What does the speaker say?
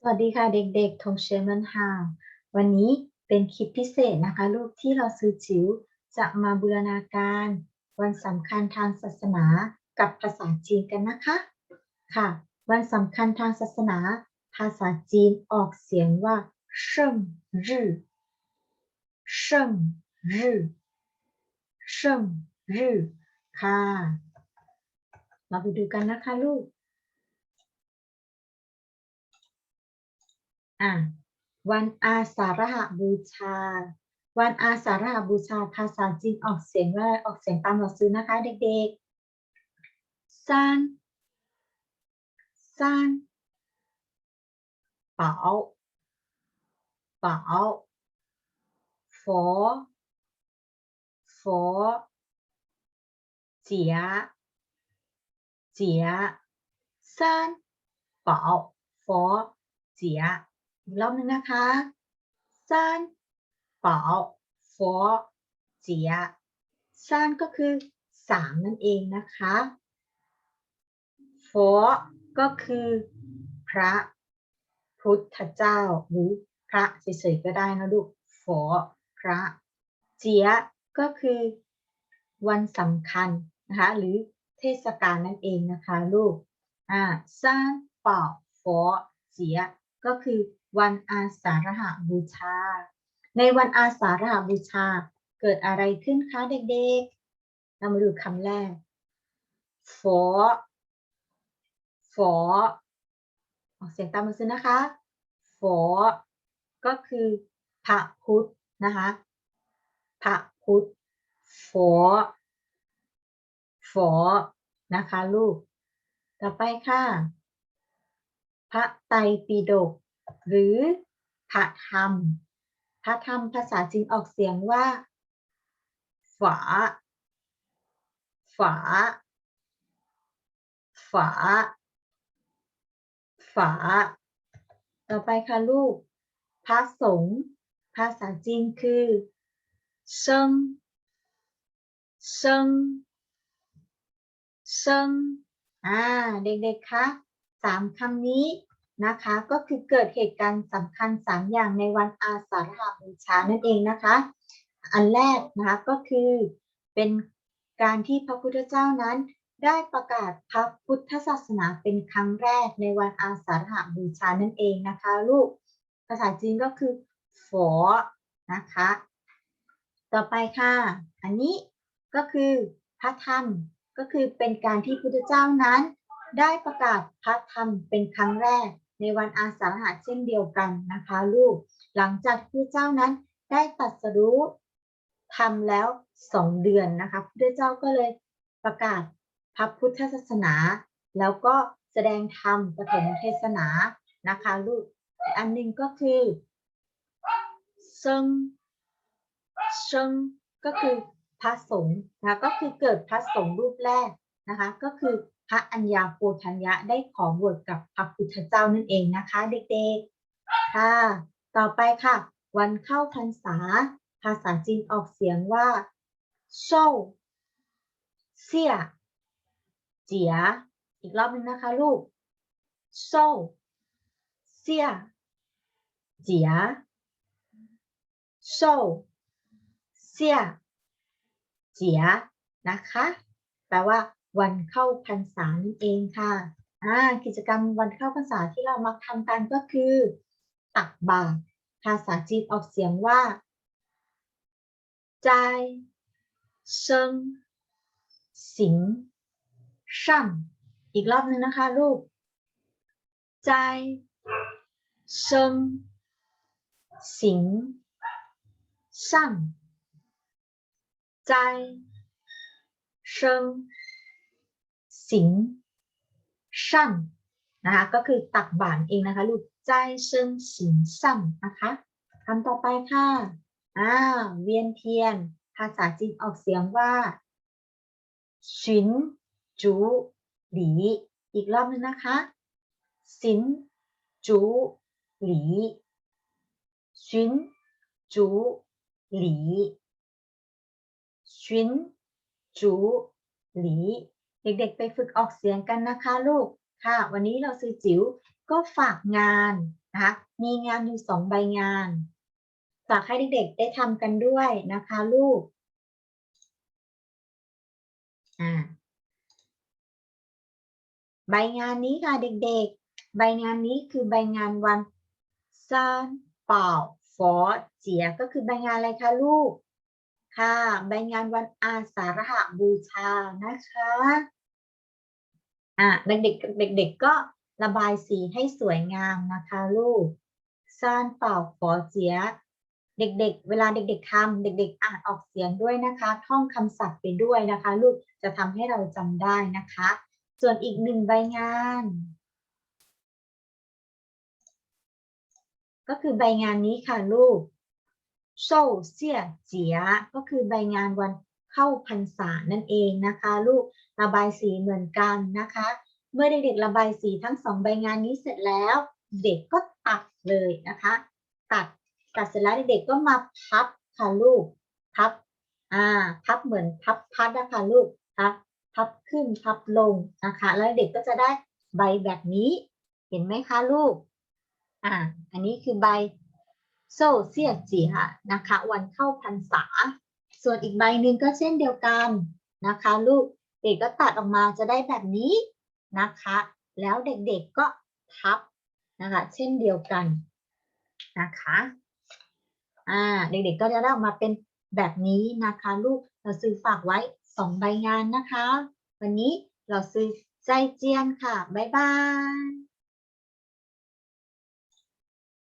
สวัสดีค่ะเด็กๆทงเชมันฮาวันนี้เป็นคลิปพิเศษนะคะ ลูกที่เราซื้อจิ๋วจะมาบูรณาการ วันสำคัญทางศาสนากับภาษาจีนกันนะคะ ค่ะ วันสำคัญทางศาสนา ภาษาจีนออกเสียงว่าเชิงรื่อเชิงรื่อเชิงรื่อค่ะ มาไปดูกันนะคะลูก อะวันอาสาฬหบูชา วันอาสาฬหบูชาภาษาจีนออกเสียงว่าออกเสียงตามหนังสือนะคะ เด็กๆซานซานเป๋าเป๋าฝอฝอเจียเจียซานเป๋าฝอเจียอีกรอบหนึ่งนะคะซานเป๋าฟอเจียซานก็คือสามนั่นเองนะคะฟอก็คือ พระพุทธเจ้าหรือพระเฉยๆก็ได้นะลูกฟอพระเจียก็คือวันสำคัญนะคะหรือเทศกาลนั่นเองนะคะลูกอ่าซานเป่าฟอเจียก็คือ วันอาสาฬหบูชา ในวันอาสาฬหบูชา เกิดอะไรขึ้นคะเด็กๆ เรามาดูคำแรกฝอฝอออกเสียงตามมาซื้อนะคะฝอก็คือพระพุทธนะคะพระพุทธฝอฝอนะคะ ลูก ต่อไปค่ะ พระไตรปิฎก หรือพระธรรม พระธรรมภาษาจีนออกเสียงว่าฝาฝาฝาฝา ต่อไปค่ะลูก พระสงฆ์ภาษาจีนคือเซิงเซิงเซิงอ่า เด็กๆ คะ สามคำนี้ นะคะ ก็คือเกิดเหตุการณ์สำคัญสามอย่างในวันอาสาฬหบูชานั่นเองนะคะ อันแรกนะคะก็คือเป็นการที่พระพุทธเจ้านั้นได้ประกาศพระพุทธศาสนาเป็นครั้งแรกในวันอาสาฬหบูชานั่นเองนะคะลูกภาษาจีนก็คือฝอนะคะ ต่อไปค่ะ อันนี้ก็คือพระธรรมก็คือเป็นการที่พุทธเจ้านั้น ได้ประกาศพระธรรมเป็นครั้งแรก ในวันอาสาฬหะเช่นเดียวกันนะคะลูก หลังจากที่พระเจ้านั้นได้ตรัสรู้ทำแล้วสองเดือนนะคะพระเจ้าก็เลยประกาศพระพุทธศาสนา แล้วก็แสดงธรรมปฐมเทศนานะคะลูกอันหนึ่งก็คือเซิงเซิงก็คือพระสงฆ์นะคะก็คือเกิดพระสงฆ์รูปแรกนะคะ ก็คือ พระอัญญาโกธัญญะได้ขอบวชกับพระพุทธเจ้านั่นเองนะคะ เด็กๆ ค่ะ ต่อไปค่ะ วันเข้าพรรษา ภาษาจีนออกเสียงว่าโซเสียเจียอีกรอบหนึงนะคะลูกโซเสียเจียโซเสียเจียนะคะ แปลว่า วันเข้าพรรษานั่นเองค่ะอ่ากิจกรรมวันเข้าพรรษาที่เรามักทำกันก็คือ ตักบาตรภาษาจีนออกเสียงว่าใจายเซิงสิงช่ำอีกรอบหนึงนะคะลูกใจายเซิงสิงช่ำใจายเซิง สิงช่ำนะคะก็คือตักบาตรเองนะคะลูกใจเซิงสิงช่ำนะคะคำต่อไปค่ะอ่าเวียนเทียน ภาษาจีนออกเสียงว่าฉินจูหลีอีกรอบหนึงนะคะสินจูหลีฉินจูหลีฉินจูหลี เด็กๆ ไปฝึกออกเสียงกันนะคะลูกค่ะ วันนี้เราซื้อจิ๋วก็ฝากงานนะคะมีงานอยู่สองใบงานฝากให้เด็กๆ ได้ทำกันด้วยนะคะลูกอ่าใบงานนี้ค่ะเด็กๆ ใบงานนี้คือใบงานวันซานเป่าฟอเจียก็คือใบงานอะไรคะลูก ค่ะ ใบงานวันอาสาฬหบูชานะคะอะเด็กๆเด็กๆก็ระบายสีให้สวยงามนะคะลูกซานเป่าฟอเจีย เด็กๆ เวลาเด็ก ๆทำเด็ก ๆ อ่านออกเสียงด้วยนะคะ ท่องคำศัพท์ไปด้วยนะคะ ลูกจะทำให้เราจำได้นะคะ ส่วนอีกหนึ่งใบงาน ก็คือใบงานนี้ค่ะลูก โซเซียเจียก็คือใบงานวันเข้าพรรษานั่นเองนะคะ ลูกระบายสีเหมือนกันนะคะ เมื่อเด็กๆระบายสีทั้งสองใบงานนี้เสร็จแล้ว เด็กก็ตัดเลยนะคะ ตัดตัดเสร็จแล้วเด็กๆก็มาพับค่ะลูกพับอ่าพับเหมือนพับพัดนะคะลูกพับพับขึ้นพับลงนะคะ แล้วเด็กก็จะได้ใบแบบนี้ เห็นไหมคะลูกอ่าอันนี้คือใบ โซเซียเจียนะคะ วันเข้าพรรษา ส่วนอีกใบหนึ่งก็เช่นเดียวกันนะคะ ลูกเด็กก็ตัดออกมาจะได้แบบนี้นะคะ แล้วเด็กๆก็พับนะคะ เช่นเดียวกันนะคะอ่าเด็กๆก็จะได้ออกมาเป็นแบบนี้นะคะ ลูกเราซื้อฝากไว้สองใบงานนะคะ วันนี้เราซื้อใจเจียนค่ะ บ๊ายบาย